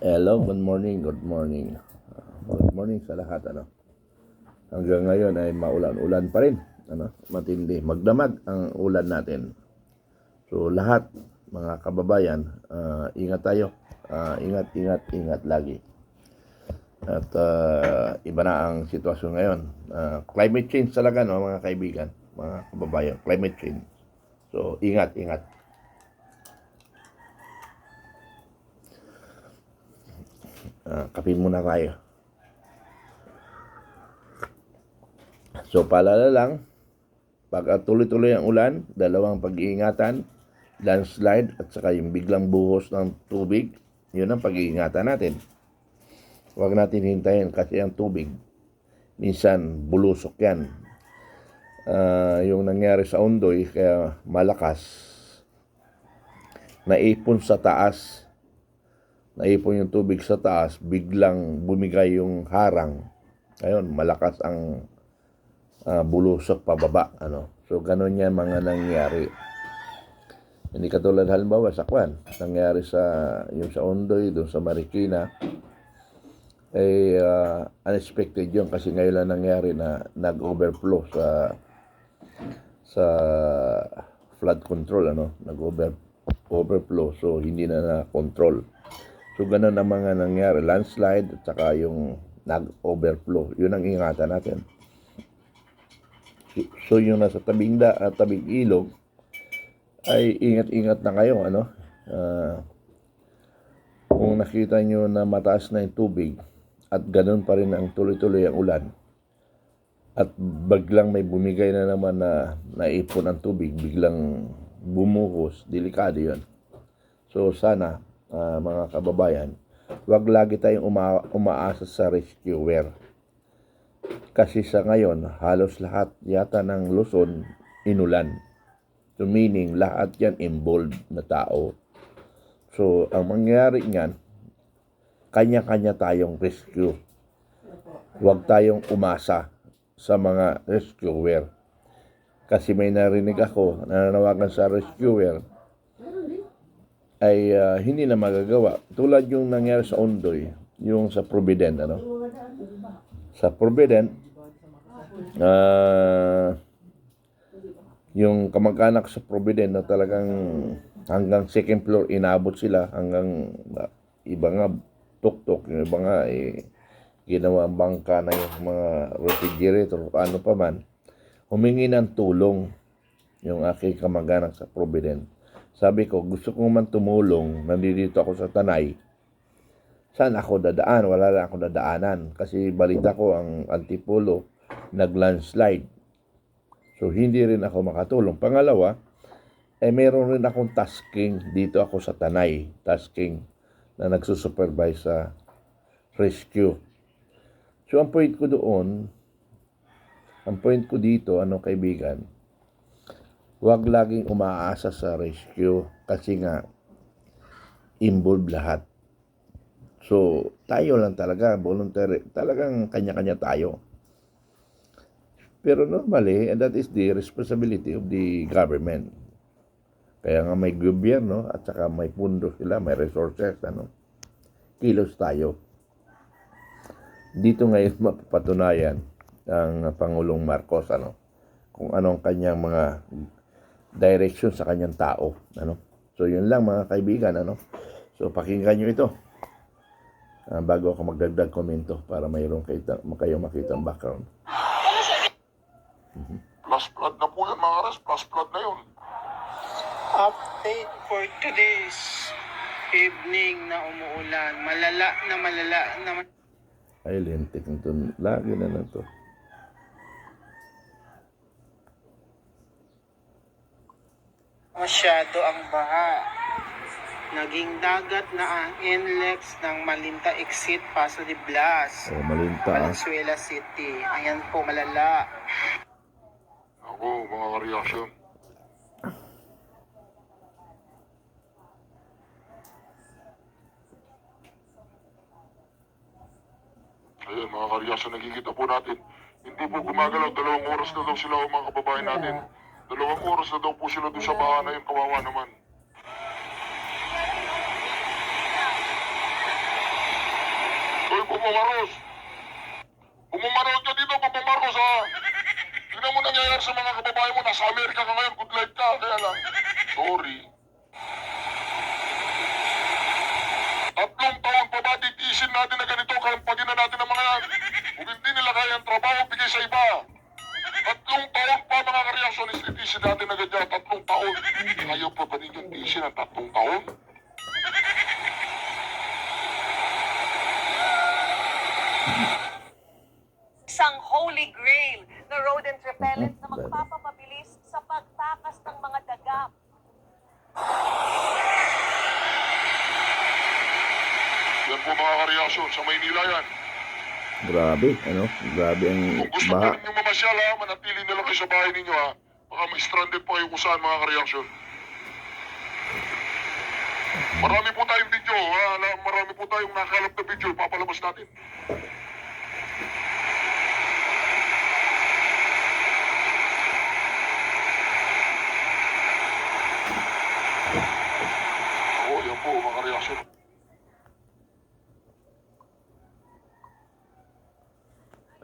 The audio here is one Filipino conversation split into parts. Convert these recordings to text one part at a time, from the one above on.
Hello, good morning, good morning. Uh, Good morning sa lahat, ano. Hanggang ngayon ay maulan-ulan pa rin, ano, matindi. Magdamag ang ulan natin. So lahat, mga kababayan, uh, ingat tayo. Uh, ingat, ingat, ingat lagi. At uh, iba na ang sitwasyon ngayon. Uh, climate change talaga, no, mga kaibigan, mga kababayan. Climate change. So, ingat, ingat. Ah, kape muna tayo. So, paalala lang, pag ah, tuloy-tuloy ang ulan, dalawang pag-iingatan, landslide, at saka yung biglang buhos ng tubig, yun ang pag-iingatan natin. Huwag natin hintayin kasi ang tubig, minsan bulusok yan. Ah, yung nangyari sa Ondoy, kaya malakas, naipon sa taas, naipon yung tubig sa taas, biglang bumigay yung harang. Ayun, malakas ang ah, bulusok pababa. Ano? So, ganun yan mga nangyari. Hindi katulad halimbawa sa Kwan, nangyari sa yung sa Ondoy, doon sa Marikina, eh ah, unexpected yun kasi ngayon lang nangyari na nag-overflow sa sa flood control ano nag-over overflow so hindi na na control so ganun ang mga nangyari. Landslide at saka yung nag-overflow. Yun ang ingatan natin. So yung nasa tabing da at tabing ilog ay ingat-ingat na kayo ano? Ah, kung nakita nyo na mataas na yung tubig at ganun pa rin ang tuloy-tuloy ang ulan at biglang may bumigay na naman na naipon ang tubig, biglang bumuhos, delikado yon. So sana, ah, mga kababayan, wag lagi tayong uma- umaasa sa rescuer. Kasi sa ngayon, halos lahat yata ng Luzon inulan. So meaning, lahat yan involved na tao. So, ang mangyayari niyan, kanya-kanya tayong rescue. Huwag tayong umasa sa mga rescuer. Kasi may narinig ako, nananawagan sa rescuer, ay ah, hindi na magagawa. Tulad yung nangyari sa Ondoy, yung sa Provident, ano? Sa Provident, ah, yung kamag-anak sa Provident na talagang hanggang second floor inabot sila hanggang ah, iba nga tuktok yung iba nga eh, ginawa ang bangka na yung mga refrigerator o ano pa man humingi ng tulong yung aking kamag-anak sa Provident sabi ko gusto ko man tumulong nandito ako sa Tanay. Saan ako dadaan? Wala lang ako dadaanan. Kasi balita ko ang Antipolo nag-landslide. So hindi rin ako makatulong. Pangalawa eh meron rin akong tasking. Dito ako sa Tanay, tasking na nagsusupervise sa rescue. So ang point ko doon, ang point ko dito, ano kaibigan, huwag laging umaasa sa rescue kasi nga involved lahat. So, tayo lang talaga, voluntary, talagang kanya-kanya tayo. Pero normally, and that is the responsibility of the government. Kaya nga may gobyerno at saka may pundo sila, may resources, ano. Kilos tayo. Dito ngayon mapapatunayan ang Pangulong Marcos, ano, kung anong kanyang mga direction sa kanyang tao, ano. So, yun lang mga kaibigan, ano. So, pakinggan nyo ito. Ah, bago ako magdagdag komento para mayroon kayo, kayo makita ang background. Plus flood na po yan mga res, plus flood na yun. Update for today's evening na umuulan. Malala na malala na ma- Ay, lintik nito. Lagi na lang to. Masyado ang baha. Naging dagat na ang NLEX ng Malinta Exit, Paso de Blas, O, malinta. Valenzuela City. Ayan po, malala. Ako, mga reaction. Ayan, mga kareaksyon, nakikita po natin. Hindi po gumagalaw. Dalawang oras na daw sila mga kababayan natin. Dalawang oras na daw po sila doon sa baha na yun. Kawawa naman. Maros. Bumamaroon ka dito, Papa Marcos, ha? Tingnan mo nangyayari sa mga kababayan mo. Nasa Amerika ka ngayon, good life ka. Kaya lang, sorry. Tatlong taon pa ba titiisin natin na ganito kalampagin na natin ang mga yan? Kung hindi nila kaya ang trabaho, bigay sa iba. Tatlong titiisin natin na ganyan. Tatlong taon. Kayo pa ba ninyo tiisin ang tatlong taon? isang holy grail na rodent repellent na magpapapabilis sa pagtakas ng mga daga. Yan po mga kareaksyon sa Maynila yan. Grabe, ano? Grabe ang Kung gusto baha. ninyo mamasyal ha, manatili na lang kayo sa bahay ninyo ha. Baka ma-stranded po kayo kung saan mga kareaksyon. Marami po tayong video ha. Marami po tayong nakalap na video. Papalabas natin. Oo, yan po mga kareaksyon.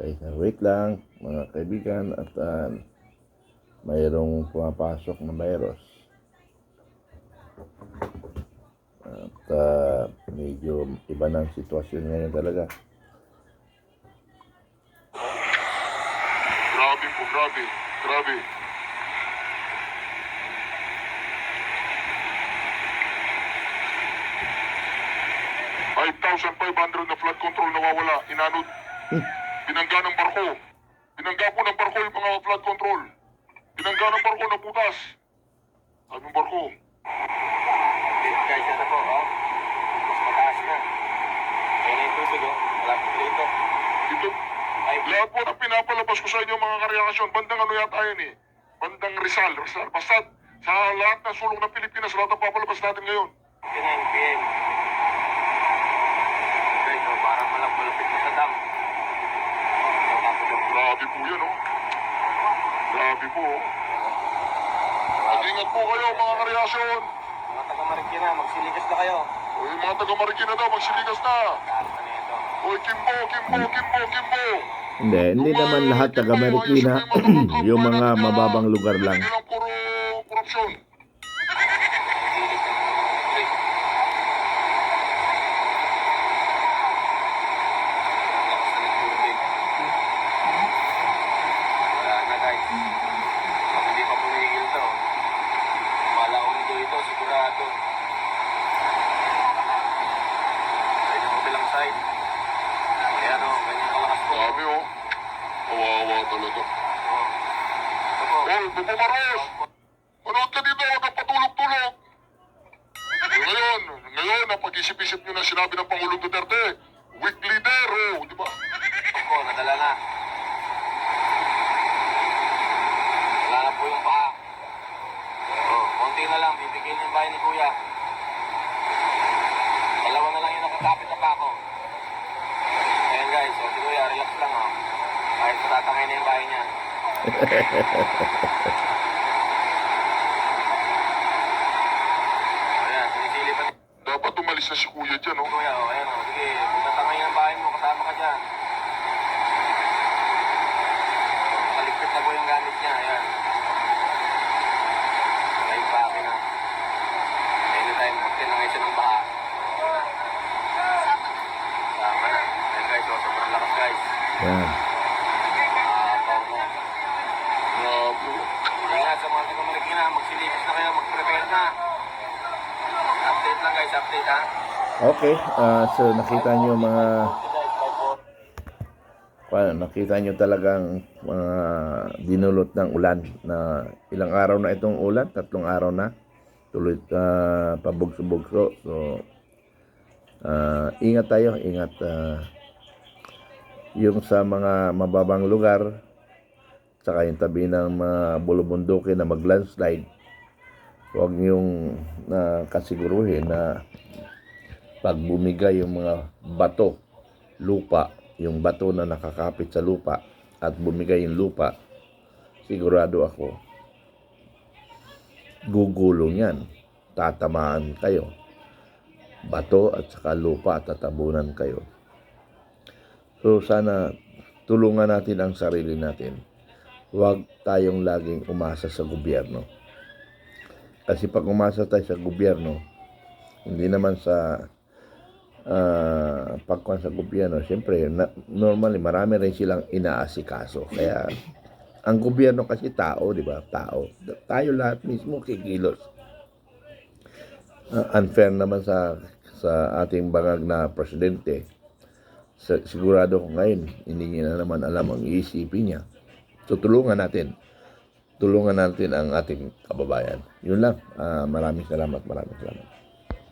Okay, wait lang mga kaibigan at ah, mayroong pumapasok na virus. At ah, medyo iba ang sitwasyon ngayon talaga. Grabe po, grabe. Grabe. Five hundred na flood control nawawala, inanod. Binangga ng barko. Binangga po ng barko yung mga flood control. Binangga ng barko na butas. Sabi ng barko, Guys, ano po, oh. Mas mataas na. Kaya na yung tubig, oh. Malapit dito. ito, Ay, lahat po ng pinapalabas ko sa inyo mga kareaksyon, bandang ano yata yun eh. Bandang Rizal, Rizal. Basta sa lahat ng sulong ng Pilipinas, lahat ang papalabas natin ngayon. 9 p.m. Guys, oh, parang malapit na sa dam. Grabe po yan, oh. Grabe po. Mag-ingat po kayo, mga kareasyon. Mga taga-Marikina, magsiligas na kayo. O yung mga taga-Marikina daw, magsiligas na. Oy, Kimbo, Kimbo, Kimbo, Kimbo. Hindi, hindi naman lahat taga Marikina, yung mga mababang lugar lang. Hindi lang puro korupsyon. Magsiligas na. Uy. Ang lakas na ng tubig. Wala na guys. Pag hindi pa pumigil to, malaong ko ito sigurado. Ayun ang kabilang side. Ayan o, ganyan kalakas po. Grabe, oh. Kawawa talaga. Oh. Ito po. Oy, Bubo Maros! Manood ka dito, huwag kang patulog-tulog. Ngayon, ngayon, napag-isip-isip nyo na sinabi ng Pangulong Duterte, weak leader, oh, di ba? Ako, nadala na. Wala na po yung paa. Oh, konti na lang, bibigyan niyo yung bahay ni Kuya. Dalawa na lang yung nakakapit na pa ako. Ayan guys, so si Kuya, relax lang oh. Kahit matatangay na yung bahay niya. Ayan, sinisilipan ni Dapat umalis na si Kuya dyan, oh. Kuya. Oh, ayan oh. Sige, matatangay ng bahay mo, kasama ka dyan. Nakaligpit na po yung gamit niya, ayan. May pake na. Anytime, magtinangay siya ng baha. Tama na. Ayan guys, oh, sobrang lakas guys. Yan. Maapaw mo. Grabe. Ingat sa mga taga-Marikina, magsilipas na kayo, mag-prepare na. Update lang guys, update ha. Okay, ah, so nakita nyo mga. Paano, nakita nyo talagang mga dinulot ng ulan na ilang araw na itong ulan, tatlong araw na tuloy uh, pabugso-bugso. So, ah, ingat tayo, ingat ah, yung sa mga mababang lugar, tsaka yung tabi ng mga bulubundukin na mag-landslide, huwag niyong na kasiguruhin na pag bumigay yung mga bato, lupa, yung bato na nakakapit sa lupa at bumigay yung lupa, sigurado ako, gugulong yan. Tatamaan kayo. Bato at saka lupa at tatabunan kayo. So sana tulungan natin ang sarili natin. Huwag tayong laging umasa sa gobyerno. Kasi pag umasa tayo sa gobyerno, hindi naman sa uh, pagkuhan sa gobyerno, siyempre, na, normally, marami rin silang inaasikaso. Kaya, ang gobyerno kasi tao, di ba? Tao. Tayo lahat mismo kikilos. Uh, unfair naman sa sa ating bangag na presidente. Sa, sigurado ko ngayon, hindi niya na naman alam ang iisipin niya. So, tulungan natin. Tulungan natin ang ating kababayan. Yun lang. Ah, maraming salamat, maraming salamat.